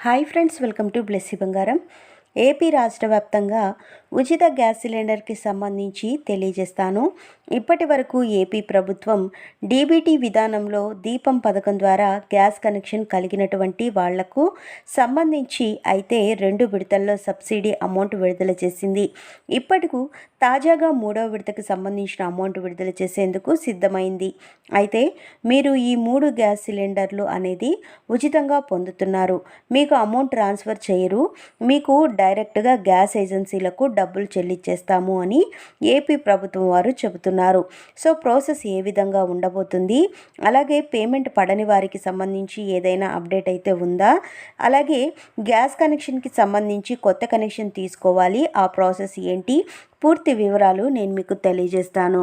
Hi friends welcome to Blessy Bangaram. AP రాష్ట్ర వ్యాప్తంగా ఉచిత గ్యాస్ సిలిండర్కి సంబంధించి తెలియజేస్తాను. ఇప్పటి వరకు ఏపీ ప్రభుత్వం డీబీటీ విధానంలో దీపం పథకం ద్వారా గ్యాస్ కనెక్షన్ కలిగినటువంటి వాళ్ళకు సంబంధించి అయితే రెండు విడతల్లో సబ్సిడీ అమౌంట్ విడుదల చేసింది. ఇప్పటికు తాజాగా మూడవ విడతకు సంబంధించిన అమౌంట్ విడుదల చేసేందుకు సిద్ధమైంది. అయితే మీరు ఈ మూడు గ్యాస్ సిలిండర్లు అనేది ఉచితంగా పొందుతున్నారు. మీకు అమౌంట్ ట్రాన్స్ఫర్ చేయరు. మీకు డైరెక్ట్గా గ్యాస్ ఏజెన్సీలకు డబ్బులు చెల్లించేస్తాము అని ఏపీ ప్రభుత్వం వారు చెబుతున్నారు. సో ప్రాసెస్ ఏ విధంగా ఉండబోతుంది? అలాగే పేమెంట్ పడని వారికి సంబంధించి ఏదైనా అప్డేట్ అయితే ఉందా? అలాగే గ్యాస్ కనెక్షన్కి సంబంధించి కొత్త కనెక్షన్ తీసుకోవాలి. ఆ ప్రాసెస్ ఏంటి? పూర్తి వివరాలు నేను మీకు తెలియజేస్తాను.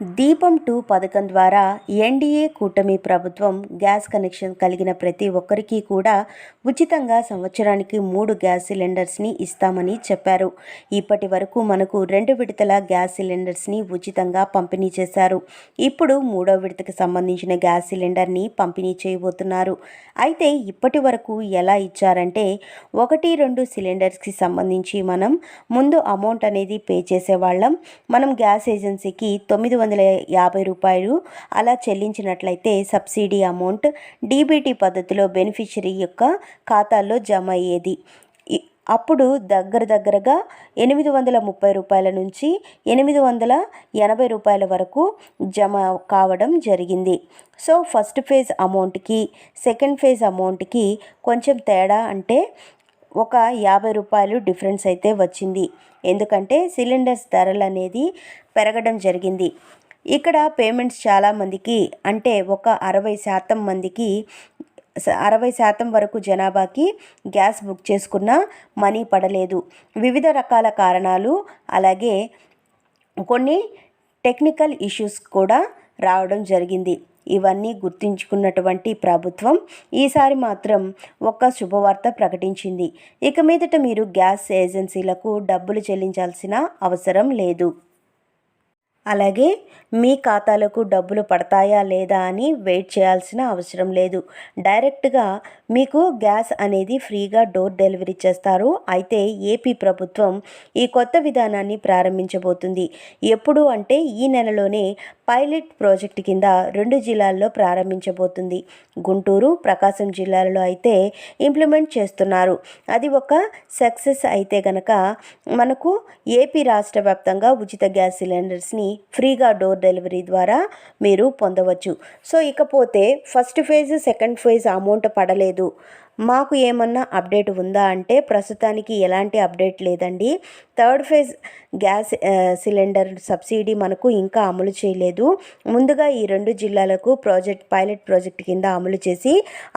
దీపం టూ పథకం ద్వారా ఎన్డీఏ కూటమి ప్రభుత్వం గ్యాస్ కనెక్షన్ కలిగిన ప్రతి ఒక్కరికి కూడా ఉచితంగా సంవత్సరానికి మూడు గ్యాస్ సిలిండర్స్ని ఇస్తామని చెప్పారు. ఇప్పటి వరకు మనకు రెండు విడతల గ్యాస్ సిలిండర్స్ని ఉచితంగా పంపిణీ చేశారు. ఇప్పుడు మూడో విడతకు సంబంధించిన గ్యాస్ సిలిండర్ని పంపిణీ చేయబోతున్నారు. అయితే ఇప్పటి వరకు ఎలా ఇచ్చారంటే ఒకటి రెండు సిలిండర్స్కి సంబంధించి మనం ముందు అమౌంట్ అనేది పే చేసేవాళ్ళం. మనం గ్యాస్ ఏజెన్సీకి తొమ్మిది వందల యాభై రూపాయలు అలా చెల్లించినట్లయితే సబ్సిడీ అమౌంట్ డీబీటీ పద్ధతిలో బెనిఫిషరీ యొక్క ఖాతాల్లో జమ అయ్యేది. అప్పుడు దగ్గర దగ్గరగా ఎనిమిది వందల ముప్పై రూపాయల నుంచి ఎనిమిది వందల ఎనభై రూపాయల వరకు జమ కావడం జరిగింది. సో ఫస్ట్ ఫేజ్ అమౌంట్కి సెకండ్ ఫేజ్ అమౌంట్కి కొంచెం తేడా అంటే ఒక యాభై రూపాయలు డిఫరెన్స్ అయితే వచ్చింది. ఎందుకంటే సిలిండర్స్ ధరలు అనేది పెరగడం జరిగింది. ఇక్కడ పేమెంట్స్ చాలామందికి అంటే ఒక అరవై శాతం మందికి అరవై శాతం వరకు జనాభాకి గ్యాస్ బుక్ చేసుకున్న మనీ పడలేదు. వివిధ రకాల కారణాలు అలాగే కొన్ని టెక్నికల్ ఇష్యూస్ కూడా రావడం జరిగింది. ఇవన్నీ గుర్తుంచుకున్నటువంటి ప్రభుత్వం ఈసారి మాత్రం ఒక్క శుభవార్త ప్రకటించింది. ఇక మీదట మీరు గ్యాస్ ఏజెన్సీలకు డబ్బులు చెల్లించాల్సిన అవసరం లేదు. అలాగే మీ ఖాతాలకు డబ్బులు పడతాయా లేదా అని వెయిట్ చేయాల్సిన అవసరం లేదు. డైరెక్ట్గా మీకు గ్యాస్ అనేది ఫ్రీగా డోర్ డెలివరీ చేస్తారు. అయితే ఏపీ ప్రభుత్వం ఈ కొత్త విధానాన్ని ప్రారంభించబోతుంది. ఎప్పుడు అంటే ఈ నెలలోనే పైలట్ ప్రాజెక్ట్ కింద రెండు జిల్లాల్లో ప్రారంభించబోతుంది. గుంటూరు ప్రకాశం జిల్లాలలో అయితే ఇంప్లిమెంట్ చేస్తున్నారు. అది ఒక సక్సెస్ అయితే గనక మనకు ఏపీ రాష్ట్ర వ్యాప్తంగా ఉచిత గ్యాస్ సిలిండర్స్ని ఫ్రీగా డోర్ డెలివరీ ద్వారా మీరు పొందవచ్చు. సో ఇకపోతే first phase second phase amount పడలేదు. మాకు ఏమన్నా అప్డేట్ ఉందా అంటే ప్రస్తుతానికి ఎలాంటి అప్డేట్ లేదండి. Third phase gas cylinder subsidy మనకు ఇంకా అమలు చేయలేదు. ముందుగా ఈ రెండు జిల్లాలకు ప్రాజెక్ట్ పైలట్ ప్రాజెక్ట్ కింద అమలు చేసి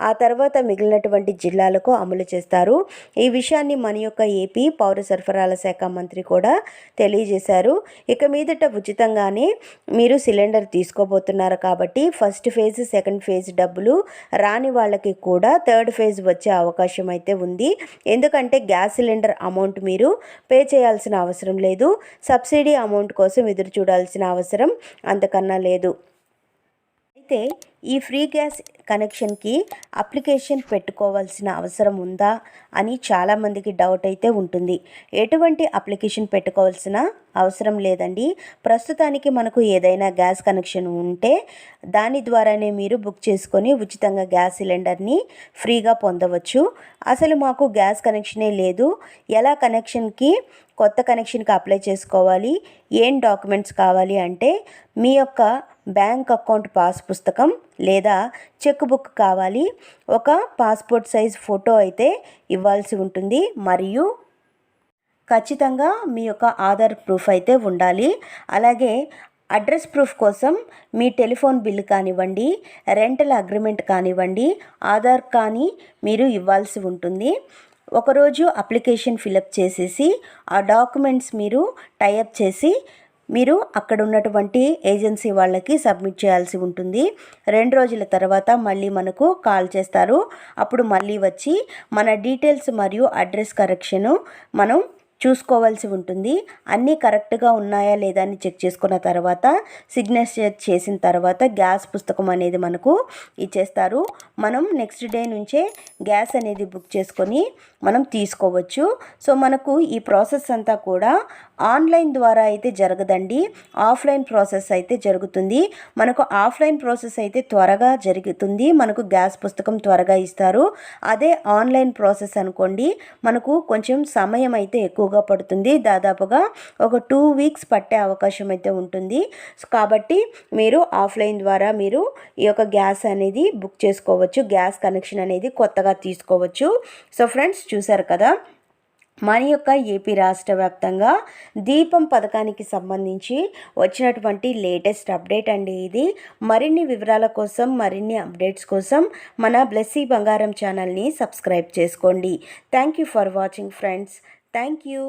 ఆ తర్వాత మిగిలినటువంటి జిల్లాలకు అమలు చేస్తారు. ఈ విషయాన్ని మన యొక్క ఏపీ పౌర సరఫరాల శాఖ మంత్రి కూడా తెలియజేశారు. ఇక మీదట ఉచితంగానే మీరు సిలిండర్ తీసుకోబోతున్నారు కాబట్టి ఫస్ట్ ఫేజ్ సెకండ్ ఫేజ్ డబ్బులు రాని వాళ్ళకి కూడా థర్డ్ ఫేజ్ వచ్చే అవకాశం అయితే ఉంది. ఎందుకంటే గ్యాస్ సిలిండర్ అమౌంట్ మీరు పే చేయాల్సిన అవసరం లేదు. సబ్సిడీ అమౌంట్ కోసం ఎదురు చూడాల్సిన అవసరం అంతకన్నా లేదు. అయితే ఈ ఫ్రీ గ్యాస్ కనెక్షన్కి అప్లికేషన్ పెట్టుకోవాల్సిన అవసరం ఉందా అని చాలామందికి డౌట్ అయితే ఉంటుంది. ఎటువంటి అప్లికేషన్ పెట్టుకోవాల్సిన అవసరం లేదండి. ప్రస్తుతానికి మనకు ఏదైనా గ్యాస్ కనెక్షన్ ఉంటే దాని ద్వారానే మీరు బుక్ చేసుకొని ఉచితంగా గ్యాస్ సిలిండర్ని ఫ్రీగా పొందవచ్చు. అసలు మాకు గ్యాస్ కనెక్షనే లేదు. ఎలా కనెక్షన్కి కొత్త కనెక్షన్కి అప్లై చేసుకోవాలి? ఏం డాక్యుమెంట్స్ కావాలి అంటే మీ యొక్క బ్యాంక్ అకౌంట్ పాస్ పుస్తకం లేదా చెక్ బుక్ కావాలి. ఒక పాస్పోర్ట్ సైజ్ ఫోటో అయితే ఇవ్వాల్సి ఉంటుంది. మరియు ఖచ్చితంగా మీ యొక్క ఆధార్ ప్రూఫ్ అయితే ఉండాలి. అలాగే అడ్రస్ ప్రూఫ్ కోసం మీ టెలిఫోన్ బిల్లు కానివ్వండి రెంటల్ అగ్రిమెంట్ కానివ్వండి ఆధార్ కానీ మీరు ఇవ్వాల్సి ఉంటుంది. ఒకరోజు అప్లికేషన్ ఫిలప్ చేసేసి ఆ డాక్యుమెంట్స్ మీరు టైప్ చేసి మీరు అక్కడ ఉన్నటువంటి ఏజెన్సీ వాళ్ళకి సబ్మిట్ చేయాల్సి ఉంటుంది. రెండు రోజుల తర్వాత మళ్ళీ మనకు కాల్ చేస్తారు. అప్పుడు మళ్ళీ వచ్చి మన డీటెయిల్స్ మరియు అడ్రస్ కరెక్షను మనం చూసుకోవాల్సి ఉంటుంది. అన్నీ కరెక్ట్గా ఉన్నాయా లేదా అని చెక్ చేసుకున్న తర్వాత సిగ్నేచర్ చేసిన తర్వాత గ్యాస్ పుస్తకం అనేది మనకు ఇచ్చేస్తారు. మనం నెక్స్ట్ డే నుంచే గ్యాస్ అనేది బుక్ చేసుకొని మనం తీసుకోవచ్చు. సో మనకు ఈ ప్రాసెస్ అంతా కూడా ఆన్లైన్ ద్వారా అయితే జరగదండి. ఆఫ్లైన్ ప్రాసెస్ అయితే జరుగుతుంది. మనకు ఆఫ్లైన్ ప్రాసెస్ అయితే త్వరగా జరుగుతుంది. మనకు గ్యాస్ పుస్తకం త్వరగా ఇస్తారు. అదే ఆన్లైన్ ప్రాసెస్ అనుకోండి మనకు కొంచెం సమయం అయితే ఎక్కువ ఎక్కువగా పడుతుంది. దాదాపుగా ఒక టూ వీక్స్ పట్టే అవకాశం అయితే ఉంటుంది. కాబట్టి మీరు ఆఫ్లైన్ ద్వారా మీరు ఈ యొక్క గ్యాస్ అనేది బుక్ చేసుకోవచ్చు. గ్యాస్ కనెక్షన్ అనేది కొత్తగా తీసుకోవచ్చు. సో ఫ్రెండ్స్ చూసారు కదా? మన యొక్క ఏపీ రాష్ట్ర వ్యాప్తంగా దీపం పథకానికి సంబంధించి వచ్చినటువంటి లేటెస్ట్ అప్డేట్ అండి ఇది. మరిన్ని వివరాల కోసం మరిన్ని అప్డేట్స్ కోసం మన బ్లెస్సీ బంగారం ఛానల్ని సబ్స్క్రైబ్ చేసుకోండి. Thank you for watching friends. Thank you